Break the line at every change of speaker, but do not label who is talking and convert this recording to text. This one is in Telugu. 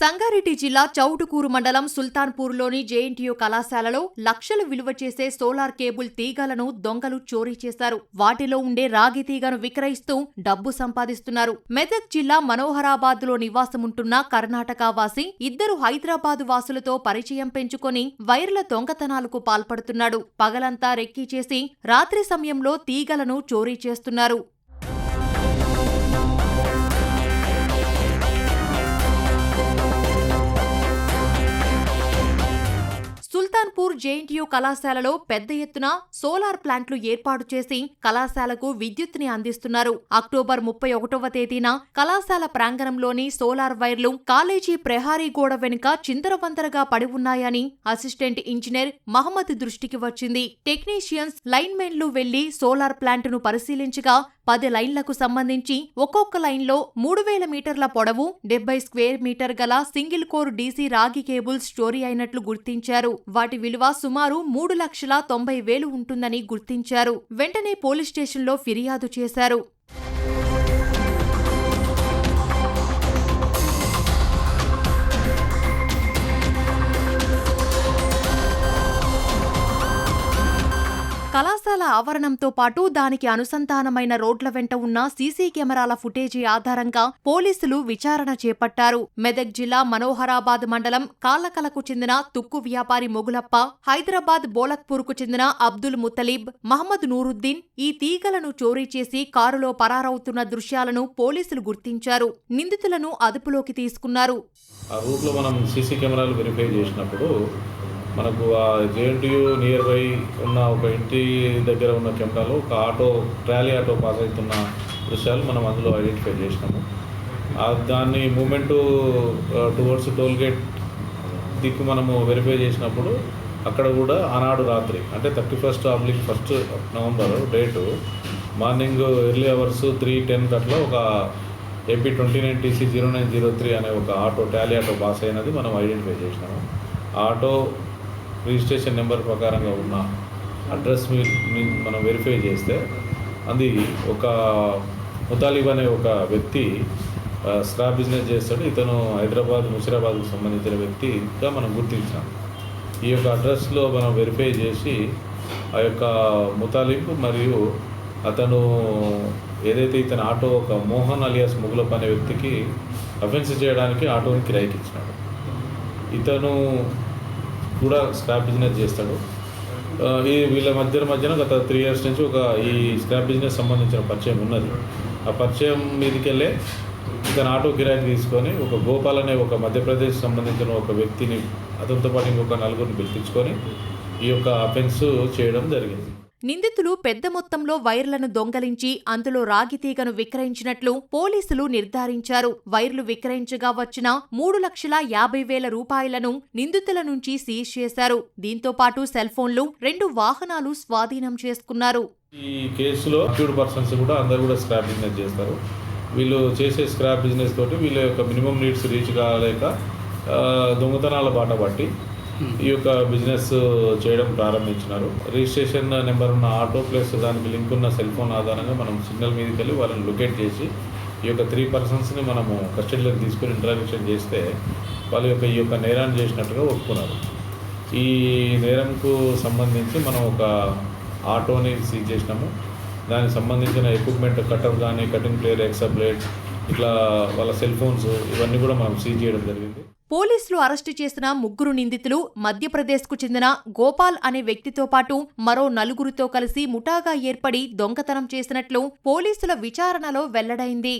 సంగారెడ్డి జిల్లా చౌటుకూరు మండలం సుల్తాన్పూర్లోని జేఎన్టీయూ కళాశాలలో లక్షలు విలువ చేసే సోలార్ కేబుల్ తీగలను దొంగలు చోరీ చేశారు. వాటిలో ఉండే రాగి తీగను విక్రయిస్తూ డబ్బు సంపాదిస్తున్నారు. మెదక్ జిల్లా మనోహరాబాద్లో నివాసముంటున్న కర్ణాటక వాసి ఇద్దరు హైదరాబాద్ వాసులతో పరిచయం పెంచుకొని వైర్ల దొంగతనాలకు పాల్పడుతున్నాడు. పగలంతా రెక్కీ చేసి రాత్రి సమయంలో తీగలను చోరీ చేస్తున్నారు. జేఎన్టీయూ కళాశాలలో పెద్ద ఎత్తున సోలార్ ప్లాంట్లు ఏర్పాటు చేసి కళాశాలకు విద్యుత్ని అందిస్తున్నారు. అక్టోబర్ ముప్పై ఒకటవ తేదీన కళాశాల ప్రాంగణంలోని సోలార్ వైర్లు కాలేజీ ప్రహారీ గోడ వెనుక చిందరవందరగా పడి ఉన్నాయని అసిస్టెంట్ ఇంజనీర్ మహమ్మద్ దృష్టికి వచ్చింది. టెక్నీషియన్స్ లైన్మెన్లు వెళ్ళి సోలార్ ప్లాంట్ను పరిశీలించగా పది లైన్లకు సంబంధించి ఒక్కొక్క లైన్లో మూడు వేల మీటర్ల పొడవు డెబ్బై స్క్వేర్ మీటర్ గల సింగిల్ కోర్ డీసీ రాగి కేబుల్స్ స్టోరీ అయినట్లు గుర్తించారు. వాటి విలువ సుమారు మూడు లక్షల తొంభై వేలు ఉంటుందని గుర్తించారు. వెంటనే పోలీస్ స్టేషన్లో ఫిర్యాదు చేశారు. కళాశాల ఆవరణంతో పాటు దానికి అనుసంధానమైన రోడ్ల వెంట ఉన్న సీసీ కెమెరాల ఫుటేజీ ఆధారంగా పోలీసులు విచారణ చేపట్టారు. మెదక్ జిల్లా మనోహరాబాద్ మండలం కాలకలకు చెందిన తుక్కు వ్యాపారి మొగులప్ప హైదరాబాద్ బోలక్పూర్కు చెందిన అబ్దుల్ ముతలీబ్ మహమ్మద్ నూరుద్దీన్ ఈ తీగలను చోరీ చేసి కారులో పరారవుతున్న దృశ్యాలను పోలీసులు గుర్తించారు. నిందితులను అదుపులోకి తీసుకున్నారు.
ఆ రూట్లో మనం సీసీ కెమెరాలు వెరిఫై చేసినప్పుడు మనకు ఆ జేఎన్టీయూ నియర్ బై ఉన్న ఒక ఇంటి దగ్గర ఉన్న కెమెరాలో ఒక ఆటో ట్రాలీ ఆటో పాస్ అవుతున్న దృశ్యాలు మనం అందులో ఐడెంటిఫై చేసినాము. దాన్ని మూమెంటు టువర్డ్స్ టోల్గేట్ దిక్కు మనము వెరిఫై చేసినప్పుడు అక్కడ కూడా ఆనాడు రాత్రి అంటే thirty first oblique first November date morning early hours three ten అట్లా ఒక AP twenty nine TC zero nine zero three అనే ఒక ఆటో టాలీ ఆటో పాస్ అయినది మనం ఐడెంటిఫై చేసినాము. ఆ ఆటో రిజిస్ట్రేషన్ నెంబర్ ప్రకారంగా ఉన్న అడ్రస్ మీ మనం వెరిఫై చేస్తే అది ఒక ముతాలిబ్ అనే ఒక వ్యక్తి ఆ, స్క్రాప్ బిజినెస్ చేస్తాడు. ఇతను హైదరాబాద్ ముషిరాబాద్కు సంబంధించిన వ్యక్తిగా మనం గుర్తించాం. ఈ యొక్క అడ్రస్లో మనం వెరిఫై చేసి ఆ యొక్క ముతాలిబ్ మరియు అతను ఏదైతే ఇతను ఆటో ఒక మోహన్ అలియాస్ ముగులప్ అనే వ్యక్తికి అఫెన్స్ చేయడానికి ఆటోని కిరాయికి ఇచ్చినాడు ఇతను కూడా స్క్రాప్ బిజినెస్ చేస్తాడు. ఈ వీళ్ళ మధ్య మధ్యన గత త్రీ ఇయర్స్ నుంచి ఒక ఈ స్క్రాప్ బిజినెస్ సంబంధించిన పరిచయం ఉన్నది. ఆ పరిచయం మీదకెళ్ళే ఇతను ఆటో కిరాయికి తీసుకొని ఒక గోపాల్ అనే ఒక మధ్యప్రదేశ్ సంబంధించిన ఒక వ్యక్తిని అతనితో పాటు ఇంకొక నలుగురిని పిలిపించుకొని ఈ యొక్క అఫెన్స్ చేయడం జరిగింది.
నిందితులు పెద్ద మొత్తంలో వైర్లను దొంగలించి అందులో రాగి తీగను విక్రయించినట్లు పోలీసులు నిర్ధారించారు. వైర్లు విక్రయించగా వచ్చిన మూడు లక్షల యాభై వేల రూపాయలను నిందితుల నుంచి సీజ్ చేశారు. దీంతో పాటు సెల్ ఫోన్లు రెండు వాహనాలు స్వాధీనం చేసుకున్నారు.
ఈ కేసులో పర్సన్స్ కూడా అందరూ కూడా స్క్రాప్ బిజినెస్ చేస్తారు. వీళ్ళు చేసే స్క్రాప్ బిజినెస్ తోటి వీళ్ళ యొక్క మినిమం నీడ్స్ రీచ్ కాలేక దొంగతనాల బాట పట్టి ఈ యొక్క బిజినెస్ చేయడం ప్రారంభించినారు. రిజిస్ట్రేషన్ నెంబర్ ఉన్న ఆటో ప్లస్ దానికి లింక్ ఉన్న సెల్ ఫోన్ ఆధారంగా మనం సిగ్నల్ మీదకి వెళ్ళి వాళ్ళని లొకేట్ చేసి ఈ యొక్క త్రీ పర్సన్స్ని మనము కస్టడీలోకి తీసుకుని ఇంటరాక్షన్ చేస్తే వాళ్ళ యొక్క ఈ యొక్క నేరాన్ని చేసినట్టుగా ఒప్పుకున్నారు. ఈ నేరంకు సంబంధించి మనం ఒక ఆటోని సీజ్ చేసినాము. దానికి సంబంధించిన ఎక్విప్మెంట్ కటర్ కానీ కటింగ్ ప్లేయర్ ఎక్సా బ్లేడ్ ఇట్లా వాళ్ళ సెల్ ఫోన్స్ ఇవన్నీ కూడా మనం సీజ్ చేయడం జరిగింది.
పోలీసులు అరెస్టు చేసిన ముగ్గురు నిందితులు మధ్యప్రదేశ్కు చెందిన గోపాల్ అనే వ్యక్తితో పాటు మరో నలుగురితో కలిసి ముఠాగా ఏర్పడి దొంగతనం చేసినట్లు పోలీసుల విచారణలో వెల్లడైంది.